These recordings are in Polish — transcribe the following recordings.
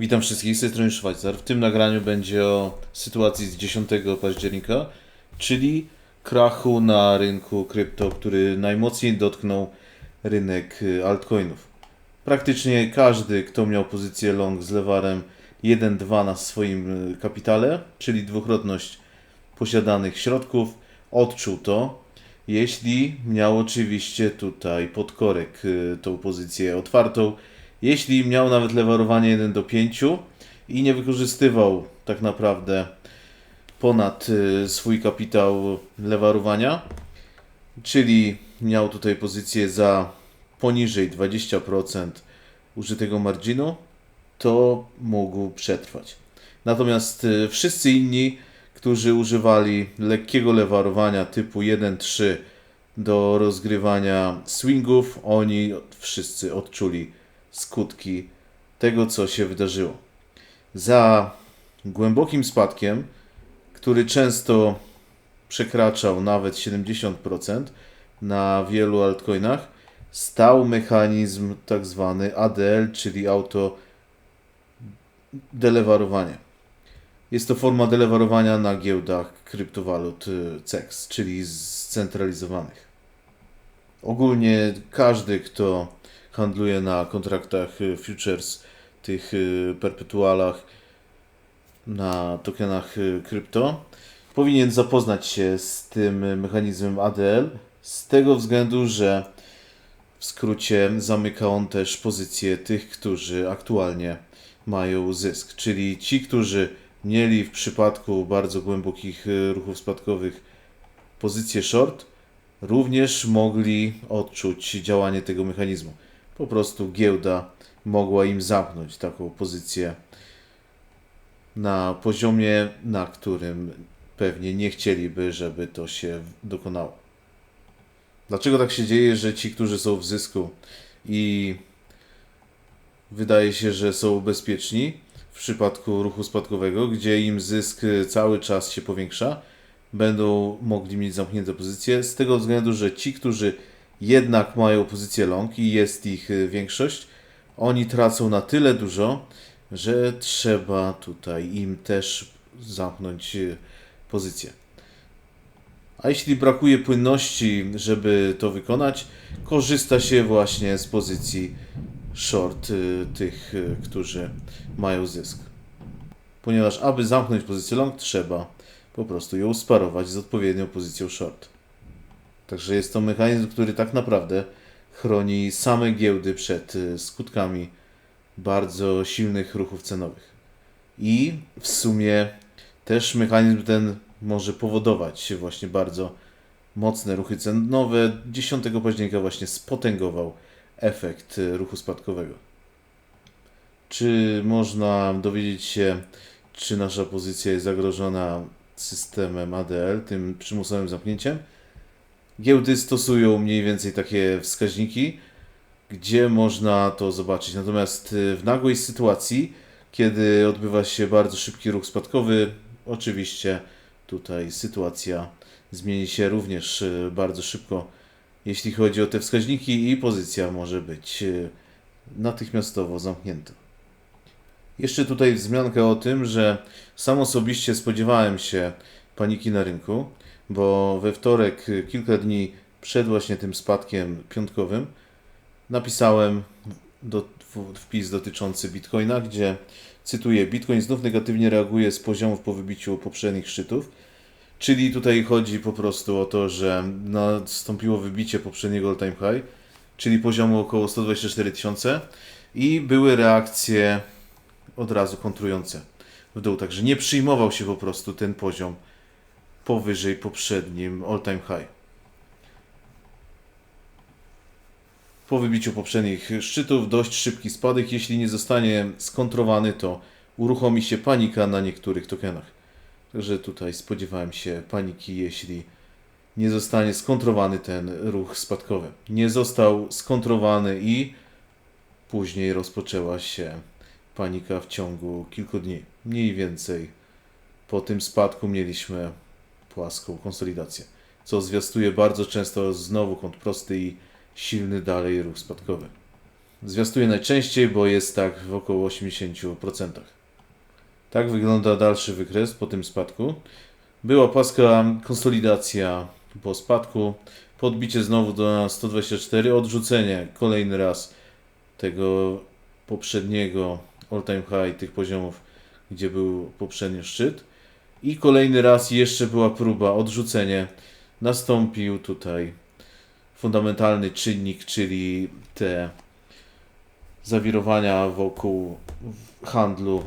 Witam wszystkich, z tej strony Szwajcar. W tym nagraniu będzie o sytuacji z 10 października, czyli krachu na rynku krypto, który najmocniej dotknął rynek y, altcoinów. Praktycznie każdy, kto miał pozycję long z lewarem 1-2 na swoim y, kapitale, czyli dwukrotność posiadanych środków, odczuł to. Jeśli miał oczywiście tutaj podkorek y, tą pozycję otwartą, jeśli miał nawet lewarowanie 1 do 5 i nie wykorzystywał tak naprawdę ponad y, swój kapitał lewarowania, czyli miał tutaj pozycję za poniżej 20% użytego marginu, to mógł przetrwać. Natomiast y, wszyscy inni, którzy używali lekkiego lewarowania typu 1-3 do rozgrywania swingów, oni wszyscy odczuli skutki tego, co się wydarzyło. Za głębokim spadkiem, który często przekraczał nawet 70% na wielu altcoinach, stał mechanizm tak zwany ADL, czyli auto delewarowanie. Jest to forma delewarowania na giełdach kryptowalut y, CEX, czyli scentralizowanych. Ogólnie każdy, kto handluje na kontraktach y, futures, tych y, perpetualach, na tokenach y, krypto, powinien zapoznać się z tym mechanizmem ADL z tego względu, że w skrócie zamyka on też pozycję tych, którzy aktualnie mają zysk, czyli ci, którzy mieli w przypadku bardzo głębokich ruchów spadkowych pozycję short, również mogli odczuć działanie tego mechanizmu po prostu giełda mogła im zamknąć taką pozycję na poziomie, na którym pewnie nie chcieliby, żeby to się dokonało. Dlaczego tak się dzieje, że ci, którzy są w zysku i wydaje się, że są bezpieczni w przypadku ruchu spadkowego, gdzie im zysk cały czas się powiększa, będą mogli mieć zamknięte pozycje z tego względu, że ci, którzy jednak mają pozycję long i jest ich y, większość, oni tracą na tyle dużo, że trzeba tutaj im też zamknąć y, pozycję. A jeśli brakuje płynności, żeby to wykonać, korzysta się właśnie z pozycji short y, tych, którzy mają zysk. Ponieważ aby zamknąć pozycję long, trzeba po prostu ją sparować z odpowiednią pozycją short. Także jest to mechanizm, który tak naprawdę chroni same giełdy przed y, skutkami bardzo silnych ruchów cenowych. I w sumie też mechanizm ten może powodować właśnie bardzo mocne ruchy cenowe. 10 października właśnie spotęgował efekt y, ruchu spadkowego. Czy można dowiedzieć się, czy nasza pozycja jest zagrożona systemem ADL, tym przymusowym zamknięciem? Giełdy stosują mniej więcej takie wskaźniki, gdzie można to zobaczyć. Natomiast y, w nagłej sytuacji, kiedy odbywa się bardzo szybki ruch spadkowy, oczywiście tutaj sytuacja zmieni się również y, bardzo szybko, jeśli chodzi o te wskaźniki i pozycja może być y, natychmiastowo zamknięta. Jeszcze tutaj wzmianka o tym, że sam osobiście spodziewałem się paniki na rynku bo we wtorek, y, kilka dni przed właśnie tym spadkiem piątkowym, napisałem do, wpis dotyczący Bitcoina, gdzie cytuję: Bitcoin znów negatywnie reaguje z poziomów po wybiciu poprzednich szczytów. Czyli tutaj chodzi po prostu o to, że nastąpiło wybicie poprzedniego all-time high, czyli poziomu około 124 tysiące i były reakcje od razu kontrujące w dół. Także nie przyjmował się po prostu ten poziom powyżej poprzednim all-time high. Po wybiciu poprzednich szczytów dość szybki spadek. Jeśli nie zostanie skontrowany, to uruchomi się panika na niektórych tokenach. Także tutaj spodziewałem się paniki, jeśli nie zostanie skontrowany ten ruch spadkowy. Nie został skontrowany i później rozpoczęła się panika w ciągu kilku dni. Mniej więcej po tym spadku mieliśmy płaską konsolidację, co zwiastuje bardzo często znowu kąt prosty i silny dalej ruch spadkowy. Zwiastuje najczęściej, bo jest tak w około 80%. Tak wygląda dalszy wykres po tym spadku. Była płaska konsolidacja po spadku, podbicie znowu do 124, odrzucenie kolejny raz tego poprzedniego all-time high, tych poziomów, gdzie był poprzedni szczyt. I kolejny raz jeszcze była próba, odrzucenie. Nastąpił tutaj fundamentalny czynnik, czyli te zawirowania wokół handlu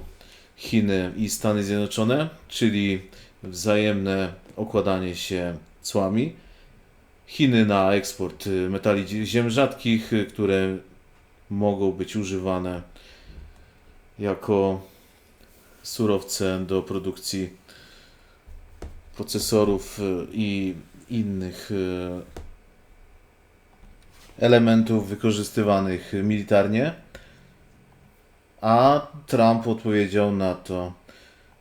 Chiny i Stany Zjednoczone, czyli wzajemne okładanie się cłami. Chiny na eksport metali zi- ziem rzadkich, które mogą być używane jako surowce do produkcji procesorów y, i innych y, elementów wykorzystywanych militarnie. A Trump odpowiedział na to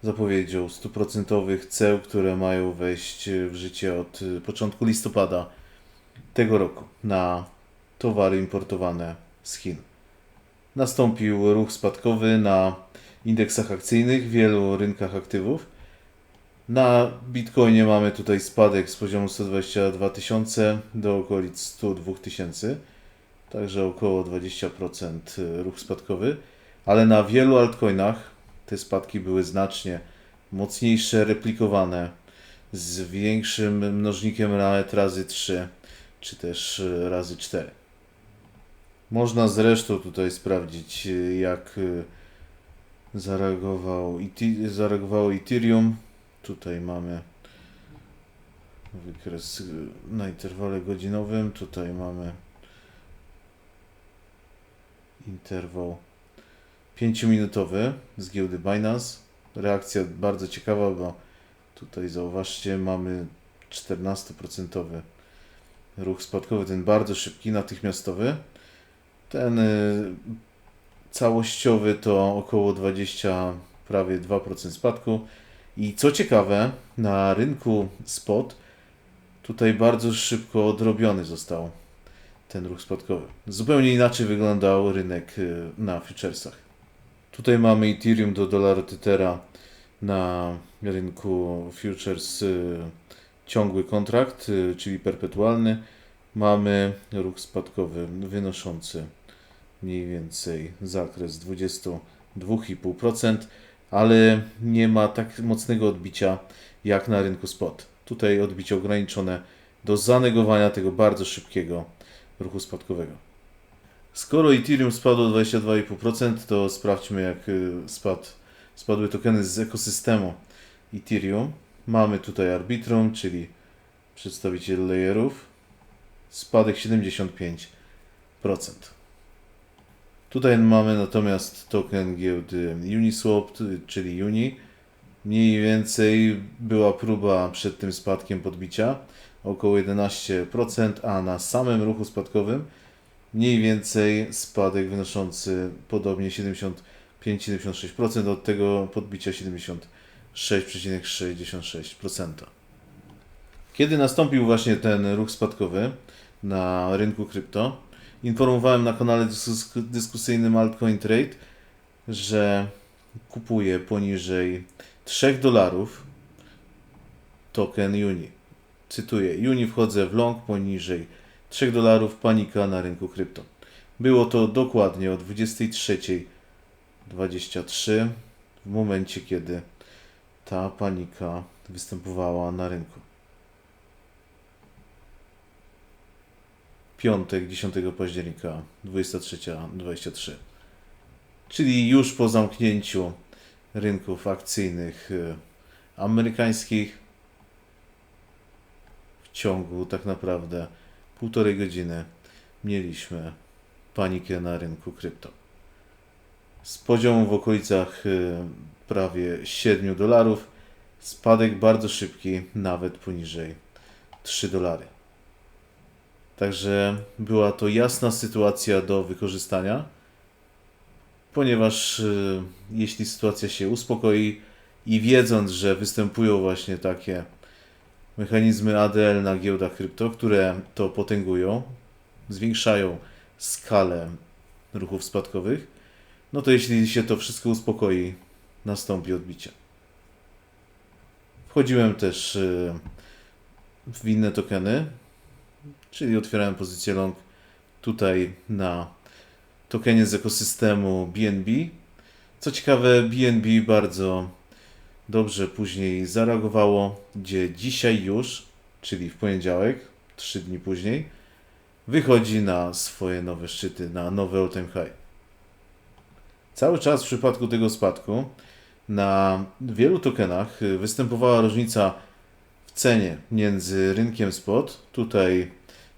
zapowiedzią stuprocentowych ceł, które mają wejść w życie od y, początku listopada tego roku na towary importowane z Chin. Nastąpił ruch spadkowy na indeksach akcyjnych w wielu rynkach aktywów. Na Bitcoinie mamy tutaj spadek z poziomu 122 tysiące do okolic 102 tysięcy, także około 20% ruch spadkowy, ale na wielu altcoinach te spadki były znacznie mocniejsze, replikowane z większym mnożnikiem nawet razy 3 czy też y, razy 4. Można zresztą tutaj sprawdzić, y, jak y, zareagował zareagowało Ethereum. Tutaj mamy wykres na interwale godzinowym. Tutaj mamy interwał 5-minutowy z giełdy Binance. Reakcja bardzo ciekawa, bo tutaj zauważcie, mamy 14% ruch spadkowy, ten bardzo szybki, natychmiastowy. Ten y, całościowy to około 20, prawie 2% spadku. I co ciekawe, na rynku spot tutaj bardzo szybko odrobiony został ten ruch spadkowy. Zupełnie inaczej wyglądał rynek y, na futuresach. Tutaj mamy Ethereum do dolara Tethera na rynku futures y, ciągły kontrakt, y, czyli perpetualny. Mamy ruch spadkowy wynoszący mniej więcej zakres 22,5%, ale nie ma tak mocnego odbicia jak na rynku spot. Tutaj odbicie ograniczone do zanegowania tego bardzo szybkiego ruchu spadkowego. Skoro Ethereum spadło 22,5%, to sprawdźmy jak y, spadł, spadły tokeny z ekosystemu Ethereum. Mamy tutaj Arbitrum, czyli przedstawiciel layerów. Spadek 75%. Tutaj mamy natomiast token giełdy Uniswap, czyli Uni. Mniej więcej była próba przed tym spadkiem podbicia około 11%, a na samym ruchu spadkowym mniej więcej spadek wynoszący podobnie 75-76% od tego podbicia 76,66%. Kiedy nastąpił właśnie ten ruch spadkowy na rynku krypto, informowałem na kanale dyskus- dyskusyjnym Altcoin Trade, że kupuję poniżej 3 dolarów token Uni. Cytuję: Uni wchodzę w long poniżej 3 dolarów, panika na rynku krypto. Było to dokładnie o 23.23 w momencie, kiedy ta panika występowała na rynku. Piątek, 10 października, 23.23. Czyli już po zamknięciu rynków akcyjnych y, amerykańskich w ciągu tak naprawdę półtorej godziny mieliśmy panikę na rynku krypto. Z poziomu w okolicach y, prawie 7 dolarów, spadek bardzo szybki, nawet poniżej 3 dolary. Także była to jasna sytuacja do wykorzystania, ponieważ y, jeśli sytuacja się uspokoi i wiedząc, że występują właśnie takie mechanizmy ADL na giełdach krypto, które to potęgują, zwiększają skalę ruchów spadkowych, no to jeśli się to wszystko uspokoi, nastąpi odbicie. Wchodziłem też y, w inne tokeny, czyli otwierałem pozycję long tutaj na tokenie z ekosystemu BNB. Co ciekawe, BNB bardzo dobrze później zareagowało, gdzie dzisiaj już, czyli w poniedziałek, 3 dni później, wychodzi na swoje nowe szczyty, na nowe all-time high. Cały czas w przypadku tego spadku na wielu tokenach występowała różnica w cenie między rynkiem spot, tutaj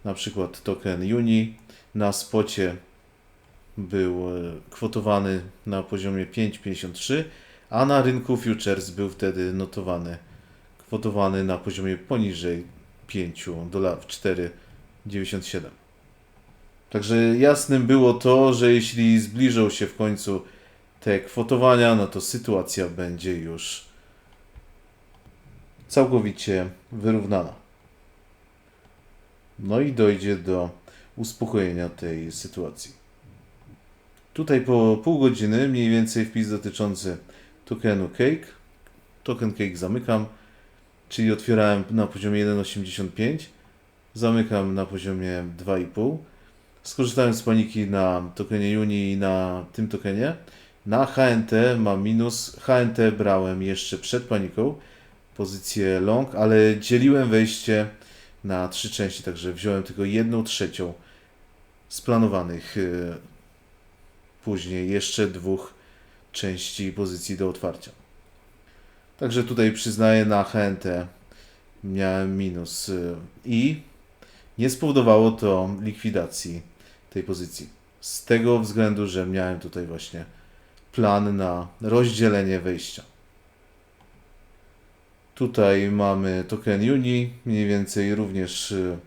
na przykład token Uni na spocie był e, kwotowany na poziomie 5,53, a na rynku futures był wtedy notowany, kwotowany na poziomie poniżej 5 dolarów, 4,97. Także jasnym było to, że jeśli zbliżą się w końcu te kwotowania, no to sytuacja będzie już całkowicie wyrównana. No i dojdzie do uspokojenia tej sytuacji. Tutaj po pół godziny mniej więcej wpis dotyczący tokenu Cake. Token Cake zamykam, czyli otwierałem na poziomie 1,85, zamykam na poziomie 2,5. Skorzystałem z paniki na tokenie Juni i na tym tokenie. Na HNT mam minus. HNT brałem jeszcze przed paniką, pozycję long, ale dzieliłem wejście na trzy części, także wziąłem tylko jedną trzecią z planowanych y, później jeszcze dwóch części pozycji do otwarcia. Także tutaj przyznaję na HNT miałem minus y, i nie spowodowało to likwidacji tej pozycji. Z tego względu, że miałem tutaj właśnie plan na rozdzielenie wejścia. Tutaj mamy token Uni, mniej więcej również y,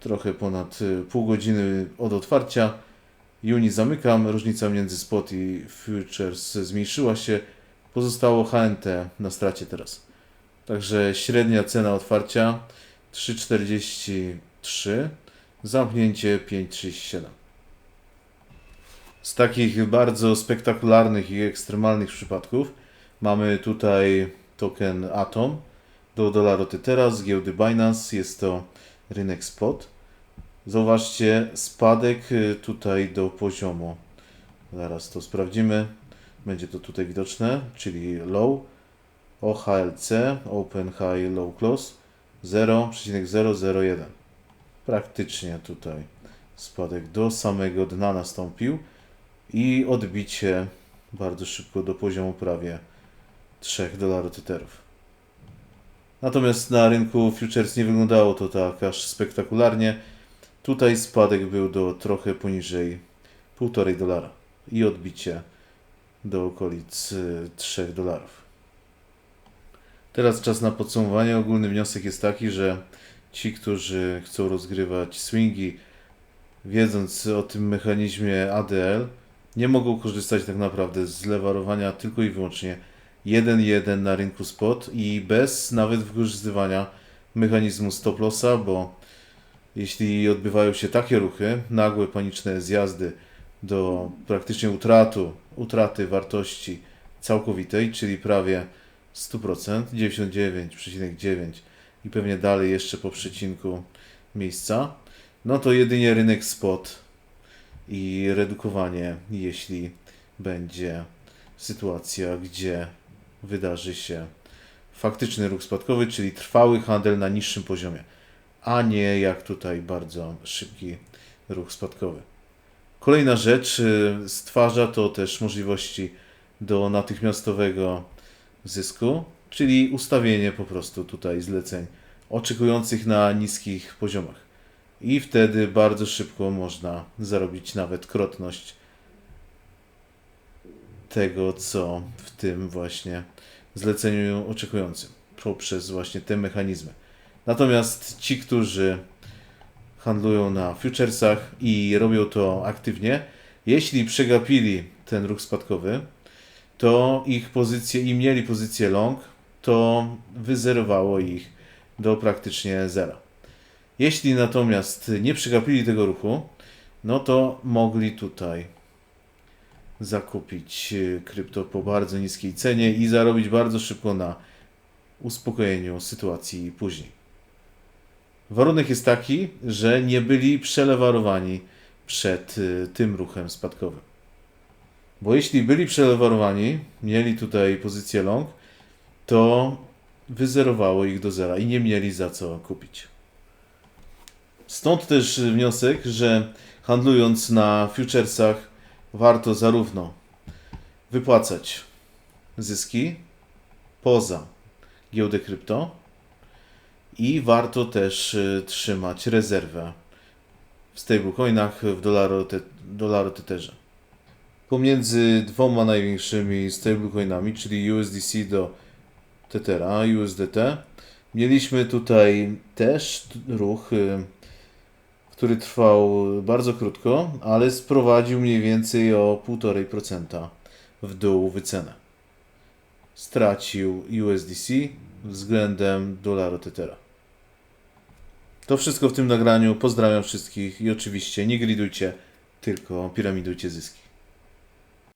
trochę ponad y, pół godziny od otwarcia. Uni zamykam, różnica między spot i futures zmniejszyła się. Pozostało HNT na stracie teraz. Także średnia cena otwarcia 3,43, zamknięcie 5,37. Z takich bardzo spektakularnych i ekstremalnych przypadków mamy tutaj token Atom do dolaru Tetera z giełdy Binance. Jest to rynek spot. Zauważcie spadek y, tutaj do poziomu. Zaraz to sprawdzimy. Będzie to tutaj widoczne, czyli low OHLC Open High Low Close 0,001. Praktycznie tutaj spadek do samego dna nastąpił i odbicie bardzo szybko do poziomu prawie 3 dolarów teterów. Natomiast na rynku futures nie wyglądało to tak aż spektakularnie. Tutaj spadek był do trochę poniżej 1,5 dolara i odbicie do okolic y, 3 dolarów. Teraz czas na podsumowanie. Ogólny wniosek jest taki, że ci, którzy chcą rozgrywać swingi, wiedząc o tym mechanizmie ADL, nie mogą korzystać tak naprawdę z lewarowania tylko i wyłącznie 1-1 na rynku spot i bez nawet wykorzystywania mechanizmu stop lossa, bo jeśli odbywają się takie ruchy, nagłe paniczne zjazdy do praktycznie utratu, utraty wartości całkowitej, czyli prawie 100%, 99,9 i pewnie dalej jeszcze po przecinku miejsca, no to jedynie rynek spot i redukowanie, jeśli będzie sytuacja, gdzie wydarzy się faktyczny ruch spadkowy, czyli trwały handel na niższym poziomie, a nie jak tutaj bardzo szybki ruch spadkowy. Kolejna rzecz, y, stwarza to też możliwości do natychmiastowego zysku, czyli ustawienie po prostu tutaj zleceń oczekujących na niskich poziomach. I wtedy bardzo szybko można zarobić nawet krotność tego, co w tym właśnie zleceniu oczekującym poprzez właśnie te mechanizmy. Natomiast ci, którzy handlują na futuresach i robią to aktywnie, jeśli przegapili ten ruch spadkowy, to ich pozycje i mieli pozycję long, to wyzerowało ich do praktycznie zera. Jeśli natomiast nie przegapili tego ruchu, no to mogli tutaj zakupić e, krypto po bardzo niskiej cenie i zarobić bardzo szybko na uspokojeniu sytuacji później. Warunek jest taki, że nie byli przelewarowani przed e, tym ruchem spadkowym. Bo jeśli byli przelewarowani, mieli tutaj pozycję long, to wyzerowało ich do zera i nie mieli za co kupić. Stąd też wniosek, że handlując na futuresach warto zarówno wypłacać zyski poza giełdę krypto i warto też y, trzymać rezerwę w stablecoinach w dolaru, te, dolaru tetherze. Pomiędzy dwoma największymi stablecoinami, czyli USDC do Tethera, USDT, mieliśmy tutaj też ruch, y, który trwał bardzo krótko, ale sprowadził mniej więcej o 1,5% w dół wycenę. Stracił USDC względem dolaru Tethera. To wszystko w tym nagraniu. Pozdrawiam wszystkich i oczywiście nie gridujcie, tylko piramidujcie zyski.